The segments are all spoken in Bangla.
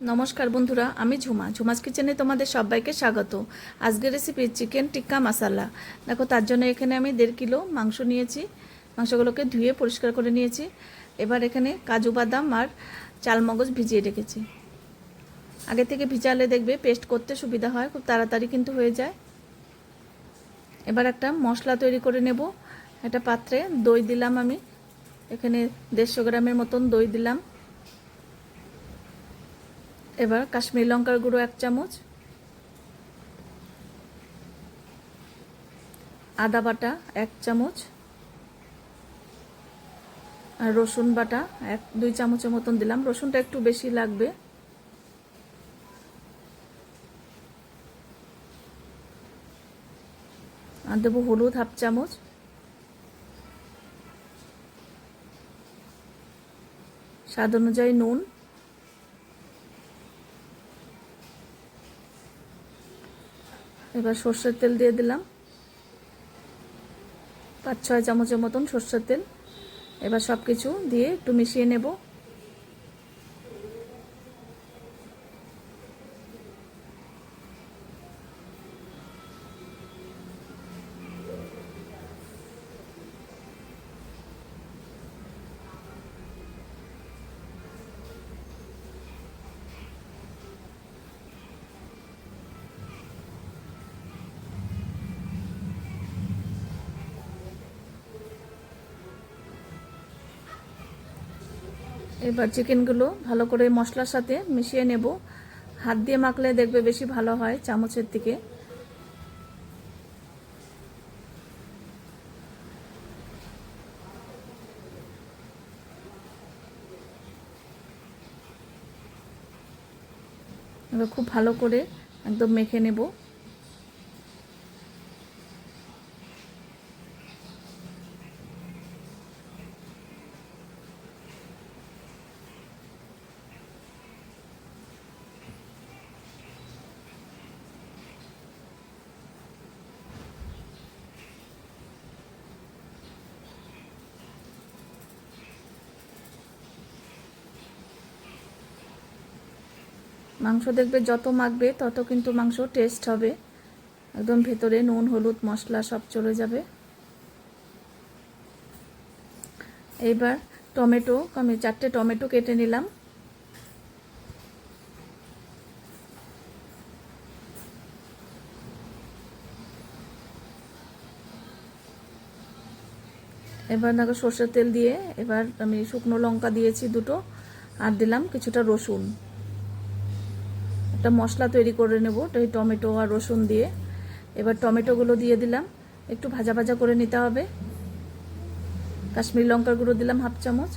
নমস্কার বন্ধুরা, আমি ঝুমা। ঝুমাস কিচেনে তোমাদের সবাইকে স্বাগত। আজকের রেসিপি চিকেন টিক্কা মশালা দেখো, তার জন্য এখানে আমি দেড় কিলো মাংস নিয়েছি। মাংসগুলোকে ধুয়ে পরিষ্কার করে নিয়েছি। এবার এখানে কাজু বাদাম আর চালমগজ ভিজিয়ে রেখেছি। আগে থেকে ভিজালে দেখবে পেস্ট করতে সুবিধা হয়, খুব তাড়াতাড়ি কিন্তু হয়ে যায়। এবার একটা মশলা তৈরি করে নেব। একটা পাত্রে দই দিলাম আমি। এখানে দেড়শো গ্রামের মতন দই দিলাম। এবার কাশ্মীর লঙ্কার গুঁড়ো এক চামচ, আদা বাটা এক চামচ, আর রসুন বাটা এক, দুই চামচের মতন দিলাম। রসুনটা একটু বেশি লাগবে। আর দেবো হলুদ হাফ চামচ। স্বাদ অনুযায়ী নুন। এবার সর্ষের তেল দিয়ে দিলাম। পাঁচ ছয় চামচের মতন সর্ষের তেল। এবার সব কিছু দিয়ে একটু মিশিয়ে নেব। এবার চিকেনগুলো ভালো করে মশলার সাথে মিশিয়ে নেব। হাত দিয়ে মাখলে দেখবে বেশি ভালো হয় চামচের দিকে। এবার খুব ভালো করে একদম মেখে নেব। মাংস দেখবে, যত মাখবে, তত কিন্তু মাংস টেস্ট হবে। একদম ভেতরে নুন, হলুদ, মশলা সব চলে যাবে। এইবার টমেটো, আমি চারটে টমেটো কেটে নিলাম। এবার দেখো সর্ষের তেল দিয়ে এবার আমি শুকনো লঙ্কা দিয়েছি দুটো, আর দিলাম কিছুটা রসুন। একটা মশলা তৈরি করে নেব এই টমেটো আর রসুন দিয়ে। এবার টমেটোগুলো দিয়ে দিলাম, একটু ভাজা ভাজা করে নিতে হবে। কাশ্মীর লঙ্কার গুঁড়ো দিলাম হাফ চামচ।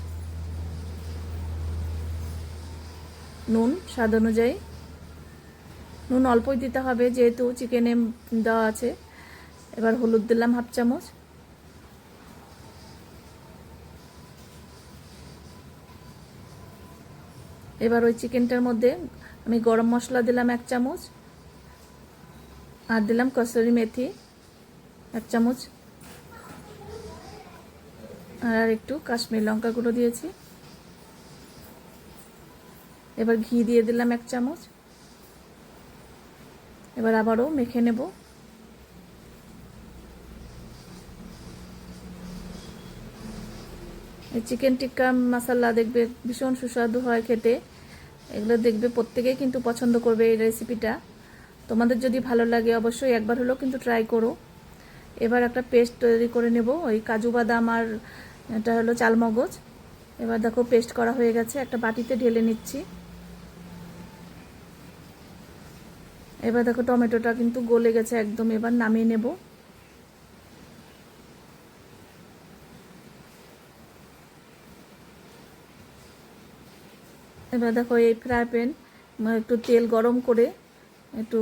নুন, স্বাদ অনুযায়ী। নুন অল্পই দিতে হবে, যেহেতু চিকেনে দেওয়া আছে। এবার হলুদ দিলাম হাফ চামচ। এবার ওই চিকেনটার মধ্যে আমি গরম মশলা দিলাম এক চামচ আর দিলাম কসুরি মেথি এক চামচ আর একটু কাশ্মীর লঙ্কা গুঁড়ো দিয়েছি। এবার ঘি দিয়ে দিলাম এক চামচ। এবার আবারও মেখে নেব। এই চিকেন টিক্কা মশালা দেখবে ভীষণ সুস্বাদু হয় খেতে। এগুলো দেখবে, প্রত্যেকেই কিন্তু পছন্দ করবে এই রেসিপিটা তোমাদের যদি ভালো লাগে অবশ্যই একবার হলেও কিন্তু ট্রাই করো। এবার একটা পেস্ট তৈরি করে নেব, ওই কাজু বাদাম আর এটা হলো চালমগজ। এবার দেখো পেস্ট করা হয়ে গেছে, একটা বাটিতে ঢেলে নিচ্ছি। এবার দেখো টমেটোটা কিন্তু গলে গেছে একদম, এবার নামিয়ে নেব। এবার দেখো এই ফ্রাই প্যান একটু তেল গরম করে একটু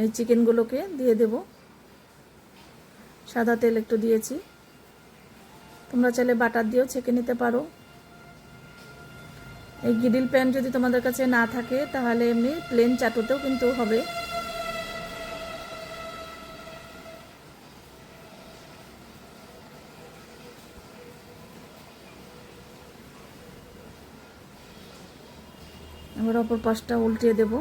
এই চিকেনগুলোকে দিয়ে দেব। সাদা তেল একটু দিয়েছি। তোমরা চাইলে বাটার দিয়েও ছেঁকে নিতে পারো। এই গিডিল প্যান যদি তোমাদের কাছে না থাকে, তাহলে এমনি প্লেন চাটুতেও কিন্তু হবে। এবার অপর পাশটা উল্টিয়ে দেব।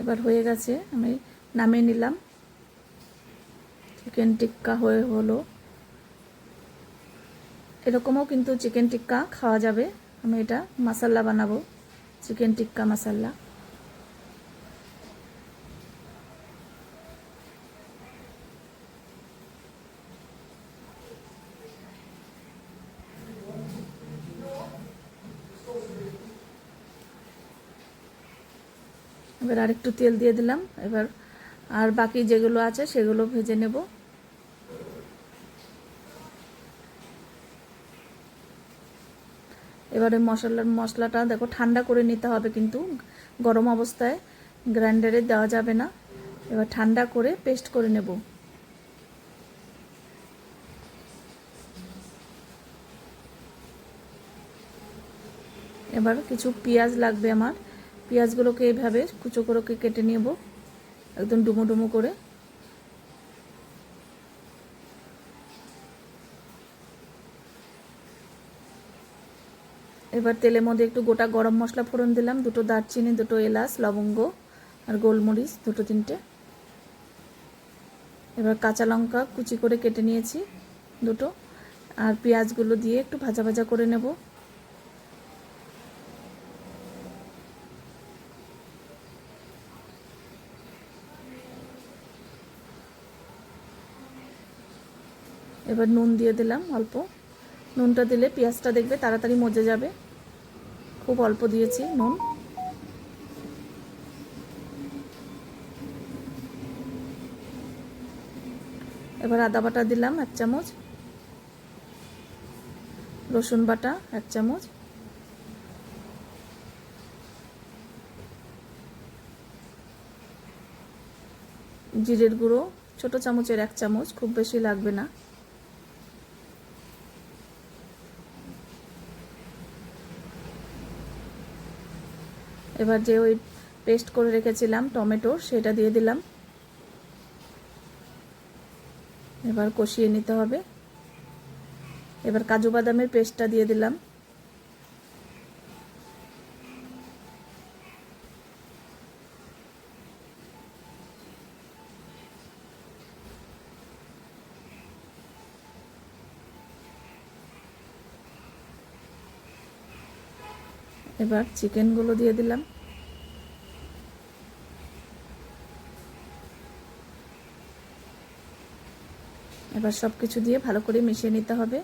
এবার হয়ে গেছে, আমি নামিয়ে নিলাম। চিকেন টিক্কা হয়ে হলো। এরকমও কিন্তু চিকেন টিক্কা খাওয়া যাবে। আমি এটা মশাল্লা বানাবো চিকেন টিক্কা মশালা এবার আরেকটু তেল দিয়ে দিলাম। এবার আর বাকি যেগুলো আছে সেগুলো ভেজে নেব। এবারে মশলার, মশলাটা দেখো ঠান্ডা করে নিতে হবে কিন্তু গরম অবস্থায় গ্রাইন্ডারে দেওয়া যাবে না। এবার ঠান্ডা করে পেস্ট করে নেব। এবার কিছু পেঁয়াজ লাগবে আমার। পেঁয়াজগুলোকে এইভাবে কুচো করে কেটে নেব। একদম ডুমো ডুমো করে। এবার তেলের মধ্যে একটু গোটা গরম মশলা ফোড়ন দিলাম। দুটো দারচিনি, দুটো এলাচ, লবঙ্গ আর গোলমরিচ, দুটো তিনটে। এবার কাঁচা লঙ্কা কুচি করে কেটে নিয়েছি দুটো। আর পেঁয়াজগুলো দিয়ে একটু ভাজা ভাজা করে নেব। এবার নুন দিয়ে দিলাম অল্প। নুনটা দিলে পেঁয়াজটা দেখবে তাড়াতাড়ি মজে যাবে। খুব অল্প দিয়েছি নুন। এবার আদা বাটা দিলাম এক চামচ। রসুন বাটা এক চামচ। জিরের গুঁড়ো ছোট চামচের এক চামচ, খুব বেশি লাগবে না। এবার যে ওই পেস্ট করে রেখেছিলাম, টমেটো, সেটা দিয়ে দিলাম। এবার কষিয়ে নিতে হবে। এবার কাজু বাদামের পেস্টটা দিয়ে দিলাম। এবার চিকেনগুলো দিয়ে দিলাম। এবার সব কিছু দিয়ে ভালো করে মিশিয়ে নিতে হবে।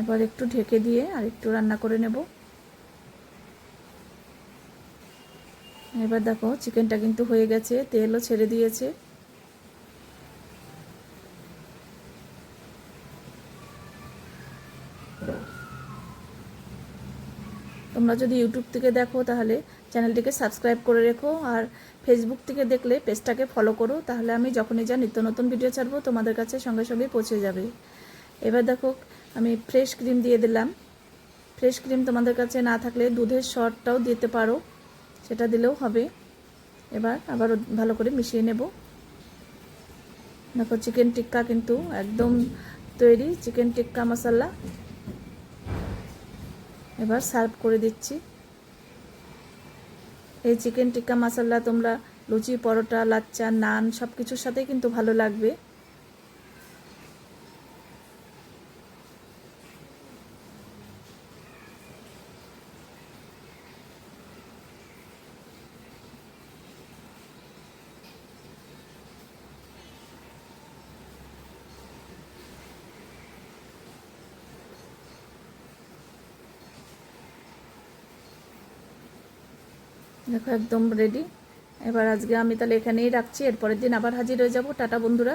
এবার একটু ঢেকে দিয়ে আর একটু রান্না করে নেব। এবার দেখো, চিকেনটা কিন্তু হয়ে গেছে, তেলও ছেড়ে দিয়েছে। তোমরা যদি ইউটিউব থেকে দেখো, তাহলে চ্যানেলটিকে সাবস্ক্রাইব করে রেখো, আর ফেসবুক থেকে দেখলে পেজটাকে ফলো করো, তাহলে আমি যখনই যা নিত্য নতুন ভিডিও ছাড়বো, তোমাদের কাছে সঙ্গে সঙ্গে পৌঁছে যাবে। এবার দেখো, আমি ফ্রেশ ক্রিম দিয়ে দিলাম। ফ্রেশ ক্রিম তোমাদের কাছে না থাকলে দুধের শর্টটাও দিতে পারো। সেটা দিলেও হবে। এবার আবার ভালো করে মিশিয়ে নেব। দেখো চিকেন টিক্কা কিন্তু একদম তৈরি। চিকেন টিক্কা মশলা এবার সার্ভ করে দিচ্ছি। এই চিকেন টিক্কা মশলা তোমরা লুচি, পরোটা, লাচ্চা, নান সব কিছুর সাথেই কিন্তু ভালো লাগবে। দেখো, একদম রেডি এবার আজকে আমি তাহলে এখানেই রাখছি। এরপরের দিন আবার হাজির হয়ে যাব। টাটা বন্ধুরা।